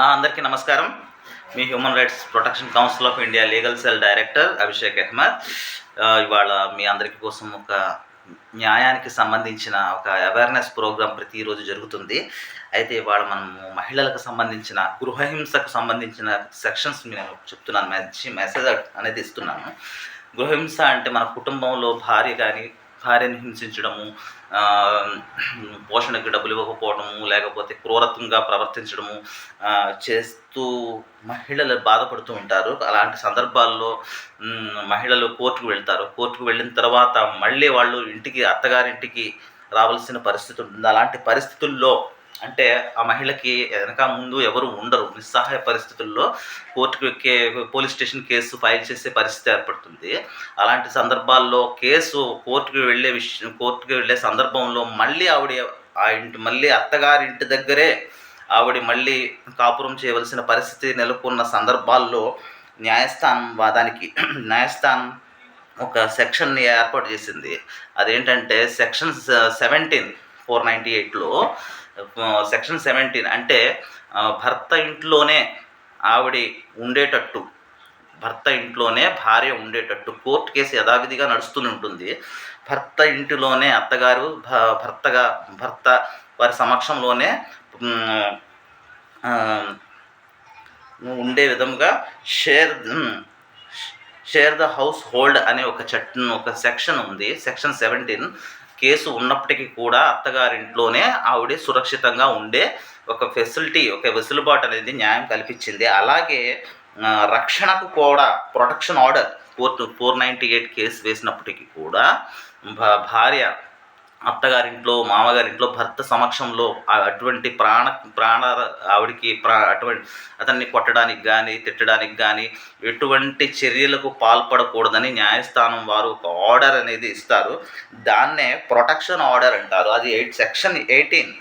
అందరికీ నమస్కారం. మీ human rights protection council of India legal cell director Abhishek Ahmed. ఇవాళ మీ అందరికీ కోసం ఒక న్యాయానికి సంబంధించిన ఒక అవేర్నెస్ ప్రోగ్రాం ప్రతిరోజు జరుగుతుంది. అయితే ఇవాళ మనము మహిళలకు సంబంధించిన గృహహింసకు సంబంధించిన సెక్షన్స్ నేను చెప్తున్నాను. మంచి మెసేజ్ అనేది ఇస్తున్నాను. గృహహింస అంటే మన కుటుంబంలో భార్య కానీ భార్యను హింసించడము పోషణకి డబ్బులు ఇవ్వకపోవడము లేకపోతే క్రూరత్వంగా ప్రవర్తించడము చేస్తూ మహిళలు బాధపడుతూ ఉంటారు. అలాంటి సందర్భాల్లో మహిళలు కోర్టుకు వెళ్తారు. కోర్టుకు వెళ్ళిన తర్వాత మళ్ళీ వాళ్ళు ఇంటికి అత్తగారింటికి రావాల్సిన పరిస్థితి ఉంటుంది. అలాంటి పరిస్థితుల్లో అంటే ఆ మహిళకి వెనక ముందు ఎవరు ఉండరు. నిస్సహాయ పరిస్థితుల్లో కోర్టుకు కే పోలీస్ స్టేషన్ కేసు ఫైల్ చేసే పరిస్థితి ఏర్పడుతుంది. అలాంటి సందర్భాల్లో కేసు కోర్టుకు వెళ్ళే విషయం కోర్టుకు వెళ్ళే సందర్భంలో మళ్ళీ ఆవిడ ఆ ఇంటి మళ్ళీ అత్తగారి ఇంటి దగ్గరే ఆవిడ మళ్ళీ కాపురం చేయవలసిన పరిస్థితి నెలకొన్న సందర్భాల్లో న్యాయస్థానం వాదానికి న్యాయస్థానం ఒక సెక్షన్ని ఏర్పాటు చేసింది. అదేంటంటే సెక్షన్ సెవెంటీన్ ఫోర్ నైంటీ ఎయిట్లో సెక్షన్ సెవెంటీన్ అంటే భర్త ఇంట్లోనే ఆవిడ ఉండేటట్టు భర్త ఇంట్లోనే భార్య ఉండేటట్టు కోర్టు కేసు యథావిధిగా నడుస్తూనే ఉంటుంది. భర్త ఇంటిలోనే అత్తగారు భ- భర్తగా భర్త వారి సమక్షంలోనే ఉండే విధముగా share share the house hold అనే ఒక చట్ ఒక సెక్షన్ ఉంది సెక్షన్ సెవెంటీన్. కేసు ఉన్నప్పటికీ కూడా అత్తగారింట్లోనే ఆవిడ సురక్షితంగా ఉండే ఒక ఫెసిలిటీ ఒక వెసులుబాటు అనేది న్యాయం కల్పించింది. అలాగే రక్షణకు కూడా protection order four four ninety eight case వేసినప్పటికీ కూడా భార్య అత్తగారింట్లో మామగారింట్లో భర్త సమక్షంలో అటువంటి ప్రాణ ప్రాణ ఆవిడికి ప్రా అటువంటి అతన్ని కొట్టడానికి కానీ తిట్టడానికి కానీ ఎటువంటి చర్యలకు పాల్పడకూడదని న్యాయస్థానం వారు ఒక ఆర్డర్ అనేది ఇస్తారు. దాన్నే ప్రొటెక్షన్ ఆర్డర్ అంటారు. అది eight section eighteen.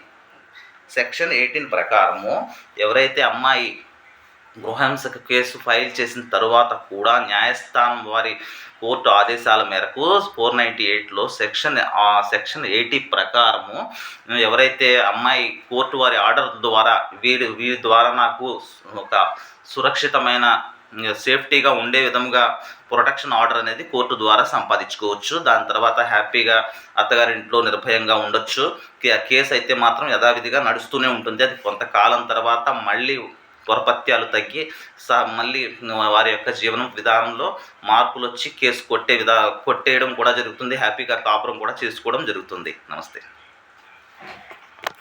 Section eighteen ప్రకారము ఎవరైతే అమ్మాయి గృహంసక కేసు ఫైల్ చేసిన తరువాత కూడా న్యాయస్థానం వారి కోర్టు ఆదేశాల మేరకు ఫోర్ నైంటీ ఎయిట్లో సెక్షన్ ఆ సెక్షన్ ఎయిటీ ప్రకారము ఎవరైతే అమ్మాయి కోర్టు వారి ఆర్డర్ ద్వారా వీరి వీరి ద్వారా నాకు ఒక సురక్షితమైన సేఫ్టీగా ఉండే విధంగా ప్రొటెక్షన్ ఆర్డర్ అనేది కోర్టు ద్వారా సంపాదించుకోవచ్చు. దాని తర్వాత హ్యాపీగా అత్తగారింట్లో నిర్భయంగా ఉండొచ్చు. కే- కేసు అయితే మాత్రం యథావిధిగా నడుస్తూనే ఉంటుంది. అది కొంతకాలం తర్వాత మళ్ళీ త్వరపత్యాలు తగ్గి సా మళ్ళీ వారి యొక్క జీవనం విధానంలో మార్పులు వచ్చి కేసు కొట్టే విధా కొట్టేయడం కూడా జరుగుతుంది. హ్యాపీగా కాపురం కూడా చేసుకోవడం జరుగుతుంది. నమస్తే.